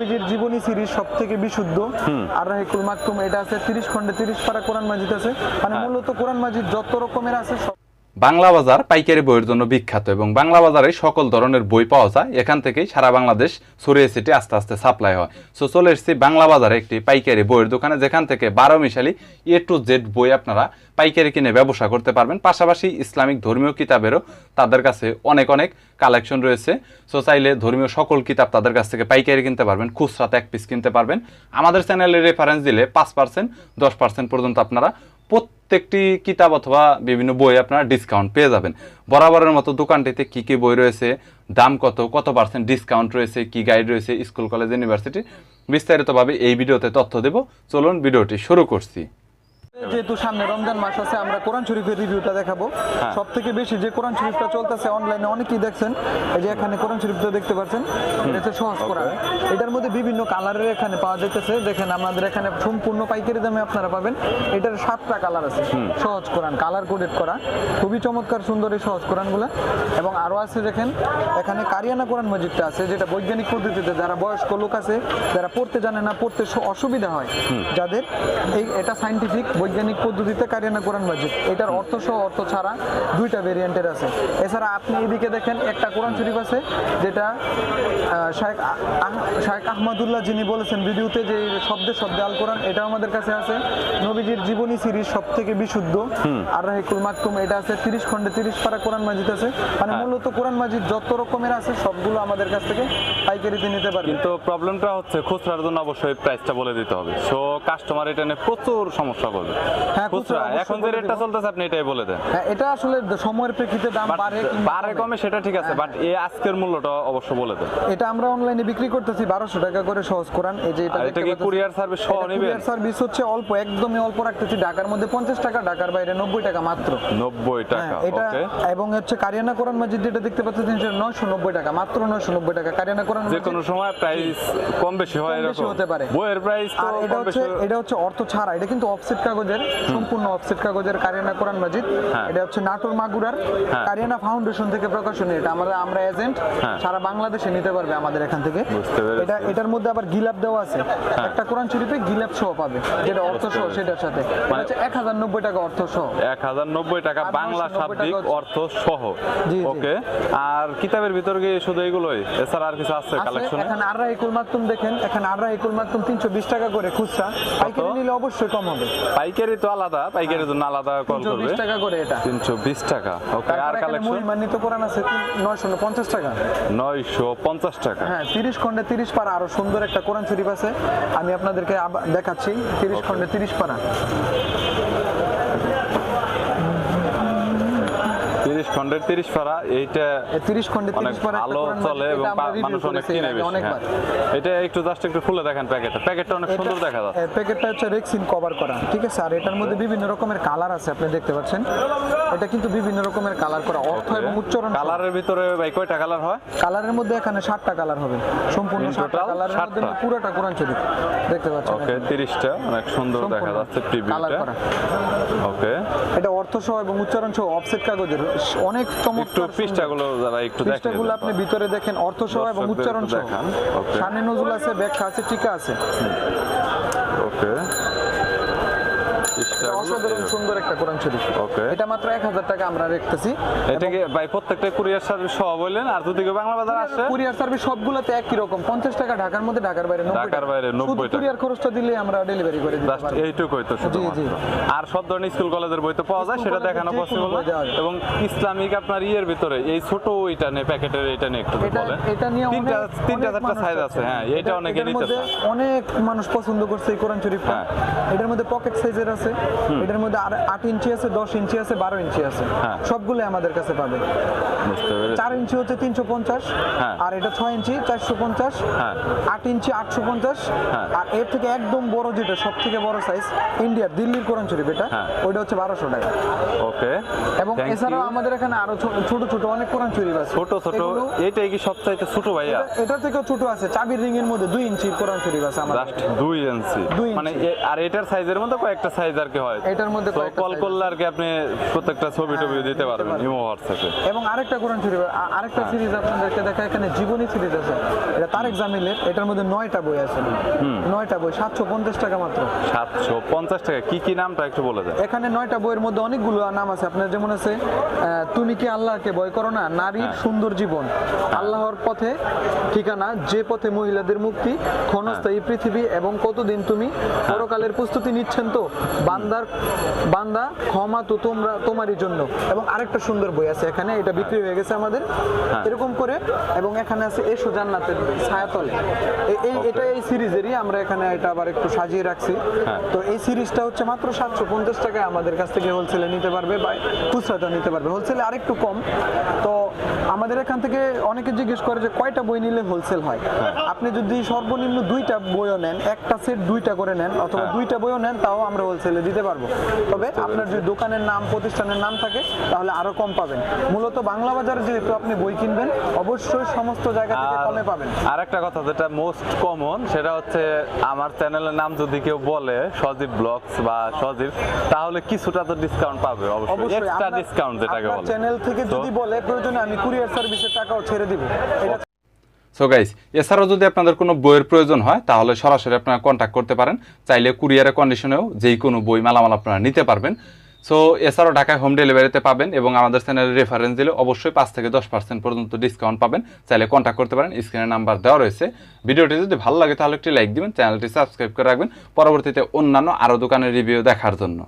নবীজির জীবনী সিরিজ সব থেকে বিশুদ্ধ আর রাহিকুল মাকতুম এটা আছে তিরিশ খন্ডে তিরিশ পারা কোরআন মাজিদ আছে। মানে হ্যাঁ। মূলত কোরআন মাজিদ যত রকমের আছে সব বাংলা বাজার পাইকারি বইয়ের জন্য বিখ্যাত এবং বাংলা বাজারে সকল ধরনের বই পাওয়া যায়, এখান থেকেই সারা বাংলাদেশ ছড়িয়ে ছিটে আস্তে আস্তে সাপ্লাই হয়। সো চলে এসেছি বাংলা বাজারে একটি পাইকারি বইয়ের দোকানে, যেখান থেকে বারো মিশালি এ টু জেড বই আপনারা পাইকারি কিনে ব্যবসা করতে পারবেন। পাশাপাশি ইসলামিক ধর্মীয় কিতাবেরও তাদের কাছে অনেক অনেক কালেকশন রয়েছে। সো চাইলে ধর্মীয় সকল কিতাব তাদের কাছ থেকে পাইকারি কিনতে পারবেন খুচরাতে এক পিস কিনতে পারবেন। আমাদের চ্যানেলে রেফারেন্স দিলে পাঁচ পার্সেন্ট দশ পার্সেন্ট পর্যন্ত আপনারা প্রত্যেকটি কিতাব অথবা বিভিন্ন বই আপনারা ডিসকাউন্ট পেয়ে যাবেন। বরাবরের মতো দোকানটিতে কি কি বই রয়েছে, দাম কত কত পার্সেন্ট ডিসকাউন্ট রয়েছে, কি গাইড রয়েছে স্কুল কলেজ ইউনিভার্সিটি বিস্তারিতভাবে এই ভিডিওতে তথ্য দেব। চলুন ভিডিওটি শুরু করছি। যেহেতু সামনে রমজান মাস আছে আমরা কোরআন শরীফের রিভিউটা দেখাবো। হ্যাঁ। সব থেকে বেশি যে কোরআন শরীফটা চলতেছে অনলাইনে অনেকেই দেখছেন। এই যে এখানে কোরআন শরীফটা দেখতে পাচ্ছেন। এটা হচ্ছে সহজ কোরআন এটার মধ্যে বিভিন্ন কালারের এখানে পাওয়া যাইতেছে। দেখেন আমাদের এখানে সম্পূর্ণ পাইকারি দামে আপনারা পাবেন। এটার সাতটা কালার আছে। সহজ কোরআন কালার কোডেড করা। খুবই চমৎকার সুন্দর এই সহজ কোরআনগুলো। এবং আরও আছে দেখেন এখানে কারিয়ানা কোরআন মসজিদটা আছে যেটা বৈজ্ঞানিক পদ্ধতিতে যারা বয়স্ক লোক আছে যারা পড়তে জানে না পড়তে অসুবিধা হয়। যাদের এই এটা সাইন্টিফিক বৈজ্ঞানিক পদ্ধতিতে কারিয়ানা কোরআন মসজিদ এটার অর্থ সহ অর্থ ছাড়া দুইটা ভেরিয়েন্টের আছে। এছাড়া আপনি এদিকে দেখেন একটা কোরআন শরীফ আছে যেটা আহ- শায়েখ আহমদুল্লাহ যিনি বলেছেন ভিডিওতে যে শব্দে শব্দে আল কোরআন এটাও আমাদের কাছে আছে। নবীজির জীবনী সিরিজ সব থেকে বিশুদ্ধ আর রাহিকুল মাকতুম এটা আছে তিরিশ খন্ডে তিরিশ পারা কোরআন মাজিদ আছে। মানে মূলত কোরআন মাজিদ যত রকমের আছে সবগুলো আমাদের কাছ থেকে পাইকারিতে নিতে পারবেন কিন্তু প্রবলেমটা হচ্ছে খুচরার জন্য অবশ্যই প্রাইসটা বলে দিতে হবে। সো কাস্টমার এটা নিয়ে প্রচুর সমস্যা করবে। হ্যাঁ, খুচরা এখন যে রেটটা চলতেছে আপনি এটাই বলে দেন। হ্যাঁ এটা আসলে সময়ের প্রেক্ষিতে দাম বাড়ে বাড়ে কমে। কমে সেটা ঠিক আছে বাট এই আজকের মূল্যটা অবশ্য বলে দেন। এটা আমরা অনলাইনে বিক্রি করতেছি বারোশো টাকা করে সহজ কোরআন। এই যে এটা এটা কি কুরিয়ার সার্ভিস সহ নেবেন? সার্ভিস হচ্ছে অল্প একদমই অল্প রাখতেছি। ঢাকার মধ্যে পঞ্চাশ টাকা ঢাকার বাইরে নব্বই টাকা মাত্র। নব্বই টাকা হ্যাঁ, এটা এবং হচ্ছে কারিয়ানা কোরআন মসজিদ যেটা দেখতে পাচ্ছেন সেটা নয়শো নব্বই টাকা মাত্র নয়শো নব্বই টাকা। কারিয়ানা কোরআন যে কোনো সময় প্রাইস কম বেশি হয় এরকম। হতে পারে। বইয়ের প্রাইস তো এটা হচ্ছে এটা হচ্ছে অর্থ ছাড়া। এটা কিন্তু অফসেট কাগজের সম্পূর্ণ অফসেট কাগজের কারিয়ানা কোরআন মসজিদ হ্যাঁ। এটা হচ্ছে নাটোর মাগুরার হ্যাঁ। কারিয়ানা ফাউন্ডেশন থেকে প্রকাশনী এটা আমরা আমরা এজেন্ট হ্যাঁ। সারা বাংলাদেশে নিতে পারবে আমাদের এখান থেকে। এটা এটার মধ্যে আবার গিলাপ দেওয়া আছে। একটা কোরআন শরীফে গিলাপ সহ পাবে। যেটা অর্থ সহ। সেটার সাথে। মানে- এক হাজার নব্বই টাকা অর্থ সহ এক হাজার নব্বই টাকা বাংলা 990 শাব্দিক অর্থ সহ। ওকে। আর কিতাবের ভিতর গিয়ে শুধু এগুলোই? এছাড়া আর কিছু আছে কালেকশন এখানে আররা ইকুল মাকতুম দেখেন। এখানে আররা ইকুল মাকতুম তিনশো বিশ টাকা করে খুচরা। পাইকারি নিলে অবশ্যই কম হবে। পাইকারি তো আলাদা পাইকারির জন্য আলাদা কল করবে। বিশ টাকা করে এটা। তিনশো বিশ টাকা। ওকে আর কালেকশন মূল মানিত কোরআন আছে নয়শো পঞ্চাশ টাকা। নয়শো পঞ্চাশ টাকা। হ্যাঁ তিরিশ খন্ডে তিরিশ পারা আরও সুন্দর একটা কোরআন শরীফ আছে। আমি আপনাদেরকে দেখাচ্ছি তিরিশ খন্ডে তিরিশ পারা। খন্ডের তিরিশ পারা এইটা তিরিশ খন্ডে অনেক তিরিশ পারা একটা ভালো চলে এবং মানুষ অনেক কিনে বেশি অনেকবার। হ্যাঁ। এটা একটু জাস্ট একটু খুলে দেখেন প্যাকেটটা। প্যাকেটটা অনেক সুন্দর দেখা যাচ্ছে। প্যাকেটটা হচ্ছে রেক্সিন কভার করা ঠিক আছে? আর এটার মধ্যে বিভিন্ন রকমের কালার আছে আপনি দেখতে পাচ্ছেন। এটা কিন্তু বিভিন্ন রকমের কালার করা অর্থ এবং উচ্চারণ কালারের ভিতরে ভাই কয়টা কালার হয়? কালারের মধ্যে এখানে সাতটা কালার হবে। সম্পূর্ণ In সাতটা total? কালারের মধ্যে পুরোটা কোরআন শরীফ দেখতে পাচ্ছেন ওকে এখানে। তিরিশটা অনেক সুন্দর দেখা যাচ্ছে প্রিভিউটা ওকে এটা অর্থ সহ এবং উচ্চারণ সহ অফসেট কাগজের অনেক একটু চমৎকার পৃষ্ঠাগুলো যারা একটু দেখেন। পৃষ্ঠাগুলো আপনি ভিতরে দেখেন অর্থ সহ এবং উচ্চারণ সহ. সামনে নজুল আছে ব্যাখ্যা আছে টিকা আছে। ওকে। অসাধারণ সুন্দর একটা কোরআন শরীফ। ওকে। এটা মাত্র এক হাজার টাকা আমরা রেখতেছি এটাকে ভাই প্রত্যেকটা কুরিয়ার সার্ভিস সহ বললেন? আর যদি বাংলা বাজার আসে? কুরিয়ার সার্ভিস সবগুলোতে একই রকম। পঞ্চাশ টাকা ঢাকার মধ্যে ঢাকার বাইরে ঢাকার বাইরে 90 টাকা। কুরিয়ার খরচটা দিলে আমরা ডেলিভারি করে দিতে এইটুকুই তো শুধুমাত্র। আর সব ধরনের স্কুল কলেজের বই তো পাওয়া যায় সেটা দেখানো পসিবল। এবং ইসলামিক আপনার ইয়ের ভিতরে এই ছোট ওইটা নিয়ে প্যাকেটের এটা নিয়ে একটু বলেন। এটা নিয়ে তিনটা তিনটা চারটা সাইজ আছে। হ্যাঁ এটা অনেকে নিতে অনেক মানুষ পছন্দ করছে এই কোরআন শরীফটা। হ্যাঁ। এটার মধ্যে পকেট সাইজের আছে এটার মধ্যে আর আট ইঞ্চি আছে দশ ইঞ্চি আছে বারো ইঞ্চি আছে। হ্যাঁ। সবগুলো আমাদের কাছে পাবে। চার ইঞ্চি হচ্ছে তিনশো পঞ্চাশ হ্যাঁ। আর এটা ছয় ইঞ্চি চারশো পঞ্চাশ হ্যাঁ। আট ইঞ্চি আটশো পঞ্চাশ। আর এর থেকে একদম বড় যেটা সব থেকে বড় সাইজ ইন্ডিয়ার দিল্লির কোরআন শরীফ এটা। ওইটা হচ্ছে বারোশো টাকা। ওকে। এবং এছাড়াও আমাদের এখানে আরও ছোট ছোট অনেক কোরআন শরীফ আছে। ছোট ছোট এইটাই কি সবচাইতে ছোট ভাইয়া? এটা- এটা থেকেও ছোট আছে। চাবির রিং এর মধ্যে দুই ইঞ্চি কোরআন শরীফ আছে আমাদের। দুই ইঞ্চি। মানে আর এটার সাইজের মধ্যে কয়েকটা সাইজ সাইজ আর কি হয়। এটার মধ্যে কল করলে আর কি আপনি প্রত্যেকটা ছবি টবি হ্যাঁ, দিতে পারবেন। ইমো হোয়াটসঅ্যাপে এবং আরেকটা কোরআন শরীফ আরেকটা হ্যাঁ। সিরিজ আপনাদেরকে দেখা এখানে জীবনী সিরিজ আছে। এটা তারেক জামিলের এটার মধ্যে নয়টা বই আছে। নয়টা বই সাতশো পঞ্চাশ টাকা মাত্র। সাতশো পঞ্চাশ টাকা কি কি নামটা একটু বলে দেয় এখানে নয়টা বইয়ের মধ্যে অনেকগুলো নাম আছে। আপনার যেমন আছে তুমি কি আল্লাহকে ভয় করো না? নারীর হ্যাঁ। সুন্দর জীবন। আল্লাহর পথে ঠিকানা যে পথে মহিলাদের মুক্তি ক্ষণস্থায়ী পৃথিবী এবং কতদিন তুমি হ্যাঁ। পরকালের প্রস্তুতি নিচ্ছেন তো? বান্দার বান্দা ক্ষমা তো তোমরা তোমারই জন্য। এবং আরেকটা সুন্দর বই আছে এখানে এটা বিক্রি হয়ে গেছে আমাদের। হ্যাঁ। এরকম করে এবং এখানে আছে এসো জান্নাতের ছায়াতলে। এই এটা এই সিরিজেরই আমরা এখানে এটা আবার একটু সাজিয়ে রাখছি। হ্যাঁ। তো এই সিরিজটা হচ্ছে মাত্র সাতশো পঞ্চাশ টাকায় আমাদের কাছ থেকে হোলসেলে নিতে পারবে বা খুচরাটা নিতে পারবে। হোলসেলে আরেকটু কম। তো আমাদের এখান থেকে অনেকে জিজ্ঞেস করে যে কয়টা বই নিলে হোলসেল হয়। আপনি যদি সর্বনিম্ন দুইটা বইও নেন একটা সেট দুইটা করে নেন অথবা হ্যাঁ। দুইটা বইও নেন তাও আমরা হোলসেলে দিতে পারব। তবে আপনার যদি দোকানের নাম প্রতিষ্ঠানের নাম থাকে তাহলে আরও কম পাবেন। মূলত বাংলা বাজারে যেহেতু আপনি বই কিনবেন অবশ্যই সমস্ত জায়গা থেকে কমে পাবেন। আর একটা কথা যেটা মোস্ট কমন সেটা হচ্ছে আমার চ্যানেলের নাম যদি কেউ বলে সজীব ব্লগস বা সজীব তাহলে কিছুটা তো ডিসকাউন্ট পাবে অবশ্যই। এক্সট্রা ডিসকাউন্ট যেটাকে বলে। চ্যানেল থেকে যদি বলে প্রয়োজনে আমি কুরিয়ার সার্ভিসের টাকাও ছেড়ে দিব। সো গাইস এছাড়াও যদি আপনাদের কোনো বইয়ের প্রয়োজন হয়, তাহলে সরাসরি আপনারা কন্ট্যাক্ট করতে পারেন। চাইলে কুরিয়ারের কন্ডিশনেও যেই কোনো বই, মালামাল আপনারা নিতে পারবেন। সো এছাড়াও ঢাকায় হোম ডেলিভারিতে পাবেন এবং আমাদের চ্যানেলের রেফারেন্স দিলে অবশ্যই পাঁচ থেকে দশ পার্সেন্ট পর্যন্ত ডিসকাউন্ট পাবেন। চাইলে কন্ট্যাক্ট করতে পারেন স্ক্রিনে নাম্বার দেওয়া রয়েছে। ভিডিওটি যদি ভালো লাগে, তাহলে একটি লাইক দিবেন চ্যানেলটি সাবস্ক্রাইব করে রাখবেন। পরবর্তীতে অন্যান্য আরও দোকানের রিভিউ দেখার জন্য।